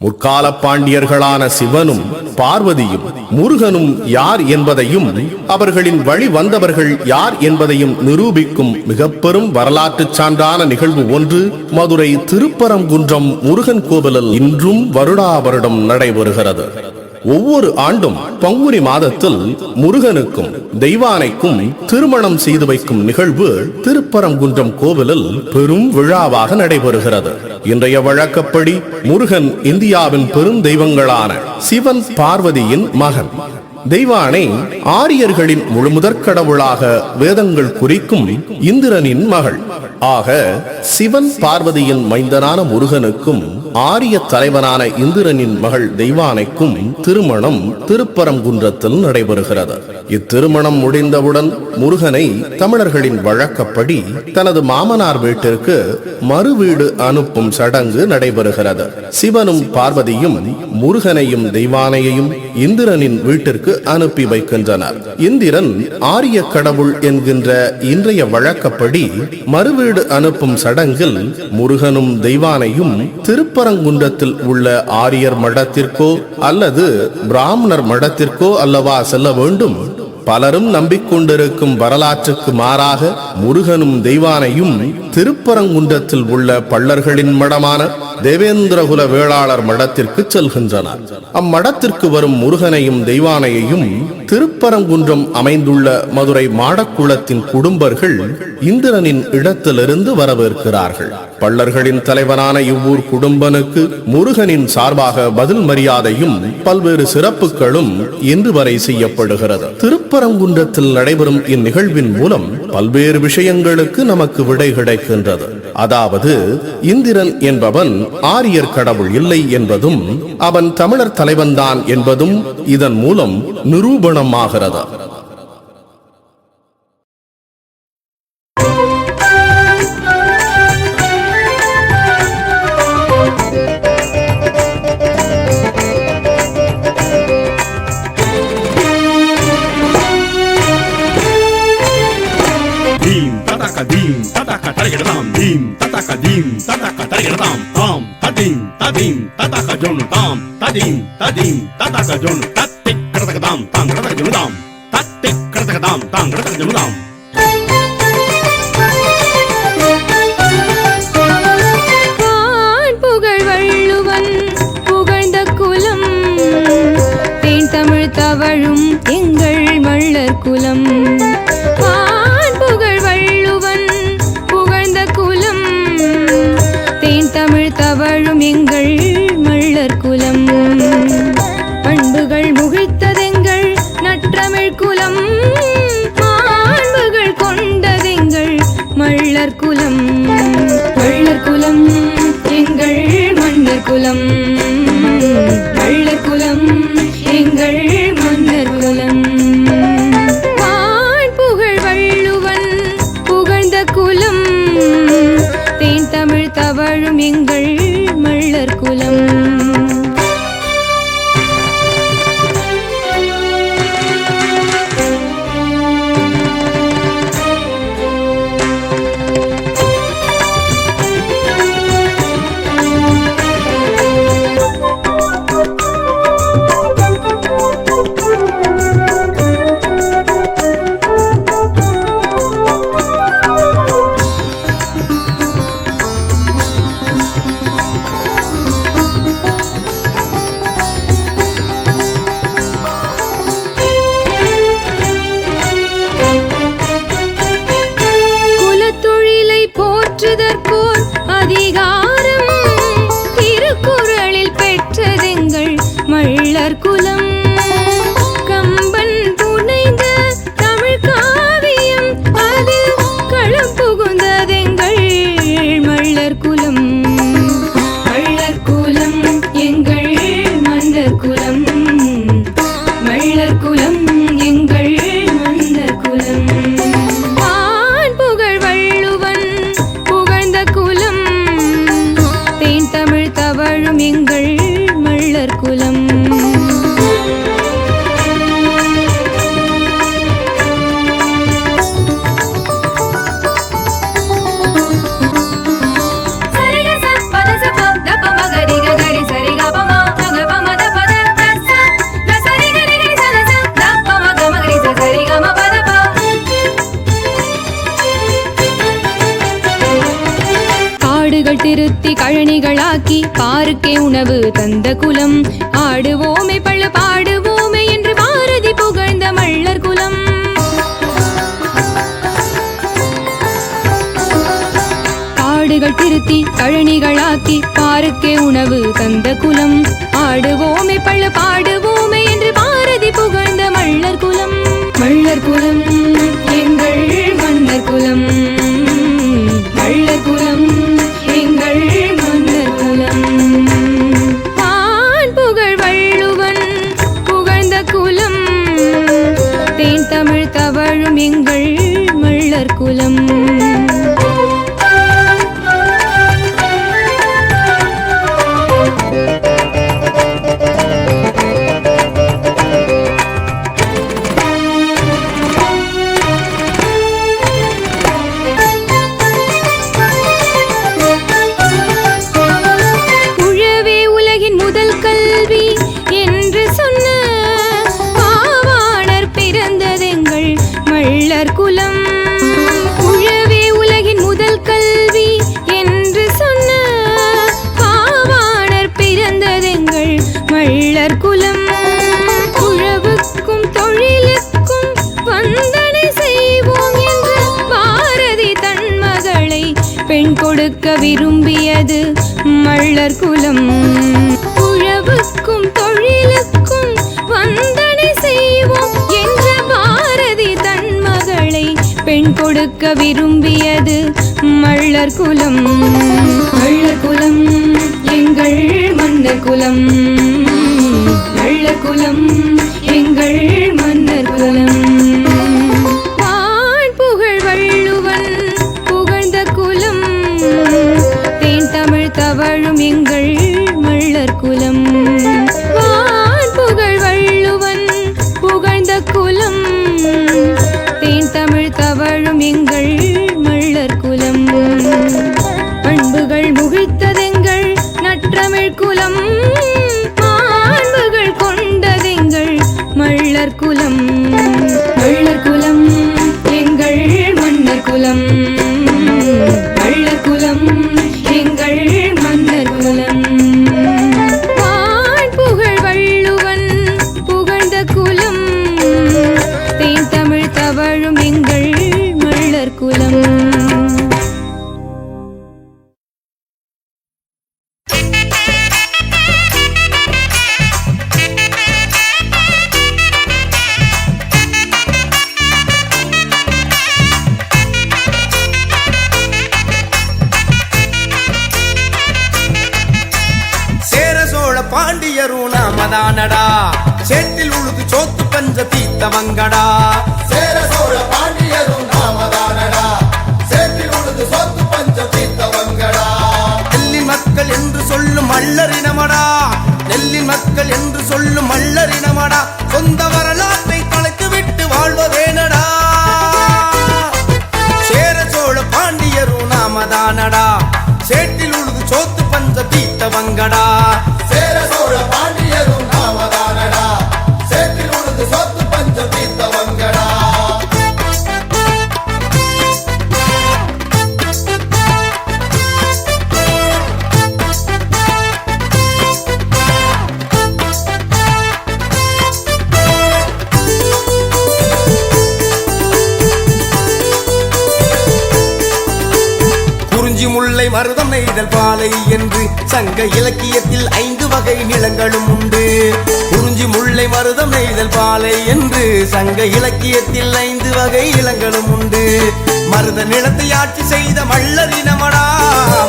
முற்கால பாண்டியர்களான சிவனும் பார்வதியும் முருகனும் யார் என்பதையும் அவர்களின் வழி வந்தவர்கள் யார் என்பதையும் நிரூபிக்கும் மிக பெரும் வரலாற்று சான்றான நிகழ்வு ஒன்று மதுரை திருப்பரங்குன்றம் முருகன் கோவிலில் இன்றும் வருடா வருடம் நடைபெறுகிறது. ஒவ்வொரு ஆண்டும் பங்குனி மாதத்தில் முருகனுக்கும் தெய்வானைக்கும் திருமணம் செய்து வைக்கும் நிகழ்வு திருப்பரங்குன்றம் கோவிலில் பெரும் விழாவாக நடைபெறுகிறது. இன்றைய வழக்கப்படி முருகன் இந்தியாவின் பெரும் தெய்வங்களான சிவன் பார்வதியின் மகன். தெய்வானை ஆரியர்களின் முழுமுதற் கடவுளாக வேதங்கள் குறிக்கும் இந்திரனின் மகள். ஆக சிவன் பார்வதியின் மைந்தனான முருகனுக்கும் ஆரிய தலைவனான இந்திரனின் மகள் தெய்வானைக்கும் திருமணம் திருப்பரங்குன்றத்தில் நடைபெறுகிறது. இத்திருமணம் முடிந்தவுடன் முருகனை தமிழர்களின் வழக்கப்படி தனது மாமனார் வீட்டிற்கு மறுவீடு அனுப்பும் சடங்கு நடைபெறுகிறது. சிவனும் பார்வதியும் முருகனையும் தெய்வானையையும் இந்திரனின் வீட்டிற்கு அனுப்பி வைக்கின்றனர். இந்திரன் ஆரிய கடவுள் என்கின்ற இன்றைய வழக்கப்படி மறுவீடு அனுப்பும் சடங்கில் முருகனும் தெய்வானையும் திருப்ப திருப்பரங்குன்றத்தில் உள்ள ஆரியர் மடத்திற்கோ அல்லது பிராமணர் மடத்திற்கோ அல்லவா செல்ல வேண்டும்? பலரும் நம்பிக்கொண்டிருக்கும் வரலாற்றுக்கு மாறாக முருகனும் தெய்வானையும் திருப்பரங்குன்றத்தில் உள்ள பள்ளர்களின் மடமான தேவேந்திரகுல வேளாளர் மடத்திற்கு செல்கின்றனர். அம்மடத்திற்கு வரும் முருகனையும் தெய்வானையையும் திருப்பரங்குன்றம் அமைந்துள்ள மதுரை மாடக்குளத்தின் குடும்பர்கள் இந்திரனின் இடத்திலிருந்து வரவேற்கிறார்கள். பள்ளர்களின் தலைவனான இவ்வூர் குடும்பனுக்கு முருகனின் சார்பாக பதில் மரியாதையும் பல்வேறு சிறப்புகளும் இன்று வரை செய்யப்படுகிறது. திருப்பரங்குன்றத்தில் நடைபெறும் இந்நிகழ்வின் மூலம் பல்வேறு விஷயங்களுக்கு நமக்கு விடை கிடைக்கின்றது. அதாவது இந்திரன் என்பவன் ஆரியர் கடவுள் இல்லை என்பதும் அவன் தமிழர் தலைவன்தான் என்பதும் இதன் மூலம் நிரூபணமாகிறது. కడతక జును తత్తి కడతక దాం తాం కడతక జును దాం తత్తి కడతక దాం తాం కడతక జును தமிழ் குலம். மாண்புகள் கொண்டதெங்கள் மள்ளர் குலம். மள்ளர் குலம் எங்கள் மன்னர் குலம். மள்ளர் குலம் கழனிகளாக்கி பாருக்கே உணவு தந்த குலம். ஆடுவோமே பழ பாடுவோமே என்று பாரதி புகழ்ந்த மள்ளர் குலம். காடுகள் திருத்தி கழனிகளாக்கி பாருக்கே உணவு தந்த குலம். ஆடுவோமே பழ பாடுவோமே என்று பாரதி புகழ்ந்த மள்ளர் குலம். மள்ளர் குலம் எங்கள் பெண் கொடுக்க விரும்பியது மள்ளர் குலம். உழவுக்கும் தொழிலுக்கும் வந்தனை செய்வோம் என்ற பாரதி தன் மகளை பெண் கொடுக்க விரும்பியது மள்ளர் குலம். மள்ளர் குலம் எங்கள் மன்னர் குலம். மள்ளர் குலம் எங்கள் மன்னர் குலம். மள்ளர் வான் புகழ் வள்ளுவன் புகழ்ந்த குலம். தேன் தமிழ் கவழும் எங்கள் மள்ளர் குலம். பண்புகள் முகிழ்த்ததெங்கள் நற்றமிழ் குலம். மாண்புகள் கொண்டதெங்கள் மள்ளர் குலம். மள்ளர் குலம் எங்கள் மன்னர் குலம். பாண்டியரும் நாமதானடா சேத்தில் உழுது சோத்து பஞ்ச தீத்தவங்கடா சேர சோழ பாண்டியரும் நாமதானடா சேத்தில் உழுது சோத்து பஞ்ச தீர்த்தவங்கடா நெல்லின் மக்கள் என்று சொல்லும் மல்லரினமடா நெல்லின் மக்கள் என்று சொல்லும் மல்லரினமடா சொந்த வரலாற்றை தொலைத்து விட்டு வாழ்வதேனடா. சேர சோழ பாண்டியரும் நாமதானடா சேற்றில் உழுது சோத்து பஞ்ச தீத்தவங்கடா மாலை என்று சங்க இலக்கியத்தில் ஐந்து வகை நிலங்களும் உண்டு. குறிஞ்சி முல்லை மருதம் நெய்தல் பாலை என்று சங்க இலக்கியத்தில் ஐந்து வகை நிலங்களும் உண்டு. மருத நிலத்தை ஆட்சி செய்த மல்லரினமடா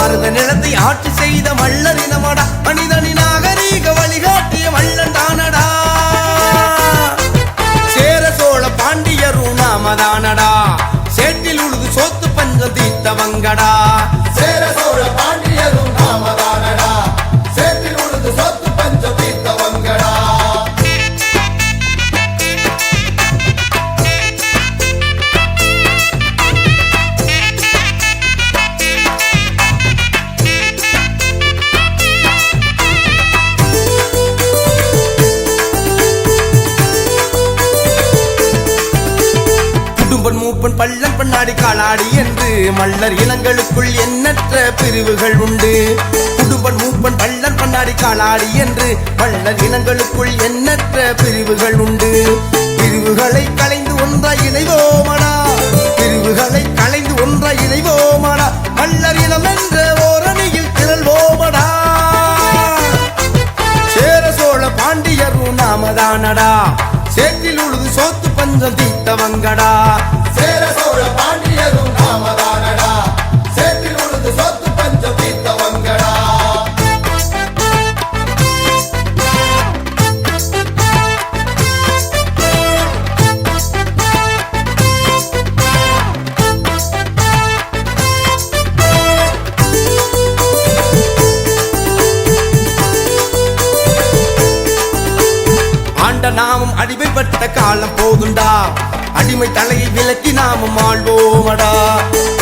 மருத நிலத்தை ஆட்சி செய்த மல்லரினமடா மனிதனி நாகரீக வழிகாட்டிய மல்லன் தானடா. சேர சோழ பாண்டியரும் நாமதானடா. சேற்றில் உழுது சோத்து பஞ்சம் தீர்த்தவங்கடா. பள்ளர் காலாடி என்று மல்லர் இனங்களுக்குள் எண்ணற்ற பிரிவுகள் உண்டு. பிரிவுகளை கலைந்து ஒன்றாய் இணைவோமடா. பிரிவுகளை கலைந்து ஒன்றாய் இணைவோமடா. மல்லர் இனம் என்ற ஓரணியில் திரள்வோமடா. சேர சோழ பாண்டியரும் நாமதானடா. சேற்றில் உழுது சோத்து பஞ்சம் தீத்தவங்கடா சேர சோழ பாண்டிய அடிமை தலையை விலக்கி நாமும் ஆழ்வோமடா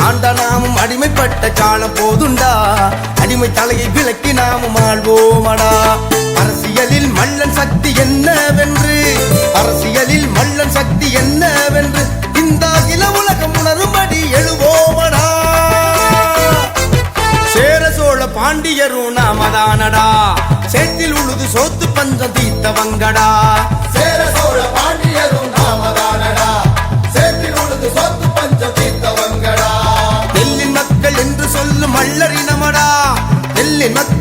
ஆண்ட நாமும் அடிமைப்பட்ட காலம் போதுண்டா. அடிமை தலையை விலக்கி நாமும் ஆழ்வோமடா அரசியலில் மல்லன் சக்தி என்னவென்று? அரசியலில் மல்லன் சக்தி என்னவென்று? இந்த இள உலகம் உணரும்படி எழுவோமடா. சேர சோழ பாண்டியரும் நாமதானடா. சேத்தில் உழுது சோத்து பஞ்சம் தீத்தவங்கடா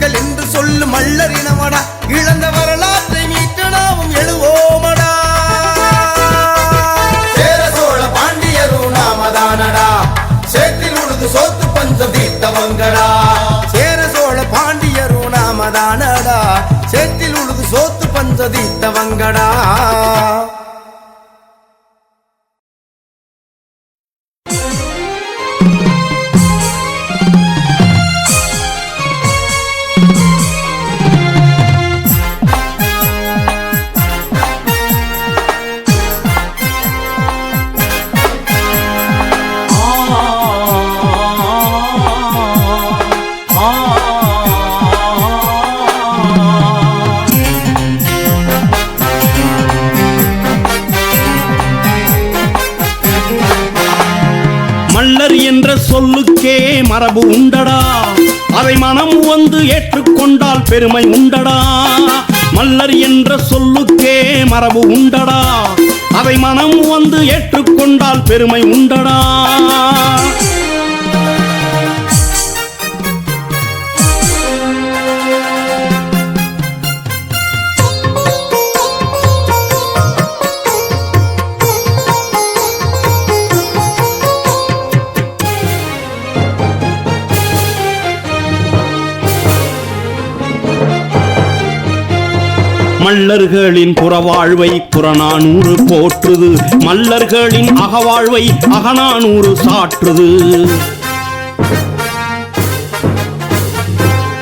மக்கள் என்று சொல்லும் மல்லரினமடா இழந்த வரலாற்றை மீட்டு நாமும் எழுவோமடா. சேர சோழ பாண்டியரும் நாமதானடா. சேத்தில் உழுது சோத்து பஞ்சம் தீர்த்தவங்கடா. சேர சோழ பாண்டியரும் நாமதானடா. சேத்தில் உழுது சோத்து பஞ்ச தீர்த்தவங்கடா. மரபு உண்டடா. அதை மனம் வந்து ஏற்றுக்கொண்டால் பெருமை உண்டடா. மல்லர் என்ற சொல்லுக்கே மரபு உண்டடா. அதை மனம் வந்து ஏற்றுக்கொண்டால் பெருமை உண்டடா. மல்லர்களின் புறவாழ்வை புறநானூறு போற்றுது. மல்லர்களின் அகவாழ்வை அகநானூறு சாற்றுது.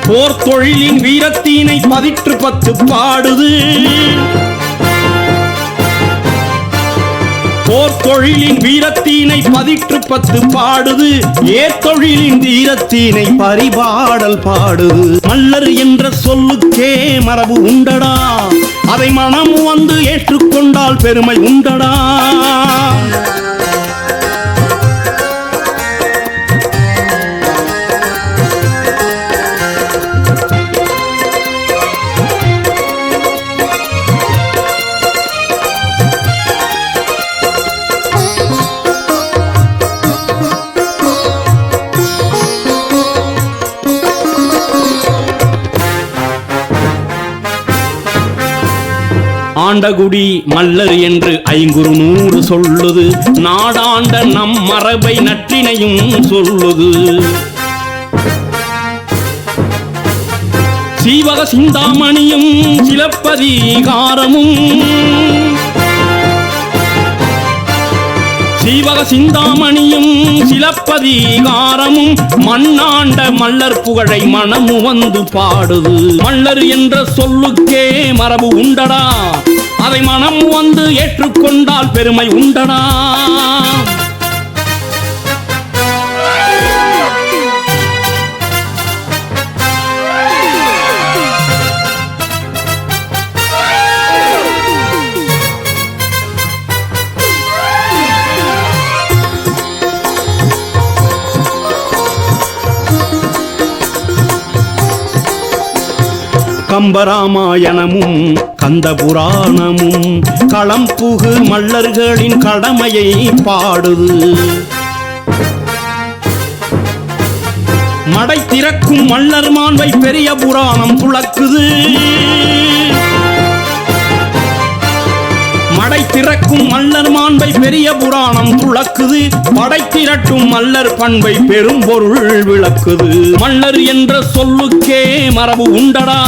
போர் தொழிலின் வீரத்தினை பதிற்று பத்து பாடுது. போர் தொழிலின் வீரத்தினை பதிற்று பத்து பாடுது. ஏத்தொழிலின் வீரத்தீனை பரிபாடல் பாடுது. மல்லர் என்ற சொல்லுக்கே மரபு உண்டடா. அதை மனம் வந்து ஏற்றுக்கொண்டால் பெருமை உண்டடா. ஆண்டகுடி மல்லர் என்று ஐங்குறு நூறு சொல்லுது. நாடாண்ட நம் மரபை நற்றினையும் சொல்லுது. சீவக சிந்தாமணியும் சிலப்பதிகாரமும் சீவக சிந்தாமணியும் சிலப்பதிகாரமும் மண்ணாண்ட மல்லர் புகழை மனமு வந்து பாடுது. மல்லர் என்ற சொல்லுக்கே மரபு உண்டடா. அதை மனம் வந்து ஏற்றுக்கொண்டால் பெருமை உண்டனா? கம்பராமாயணமும் கந்த புராணமும் களம் புகு மல்லர்களின் கடமையை பாடுது. மடை திறக்கும் மல்லர் மாண்பை பெரிய புராணம் துளக்குது மடை திறக்கும் மல்லர் மாண்பை பெரிய புராணம் துளக்குது படை திரட்டும் மல்லர் பண்பை பெரும் பொருள் விளக்குது. மல்லர் என்ற சொல்லுக்கே மரபு உண்டடா.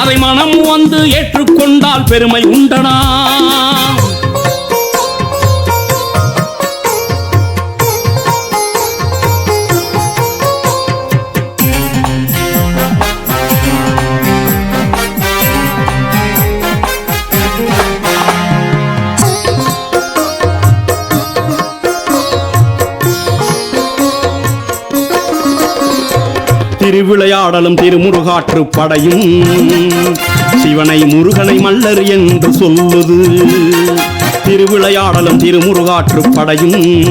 அதை மனம் வந்து ஏற்றுக்கொண்டால் பெருமை உண்டனா? திருவிளையாடலும் திருமுருகாற்று படையும் சிவனை முருகனை மல்லர் என்று சொல்லுது. திருவிளையாடலும் திருமுருகாற்று படையும்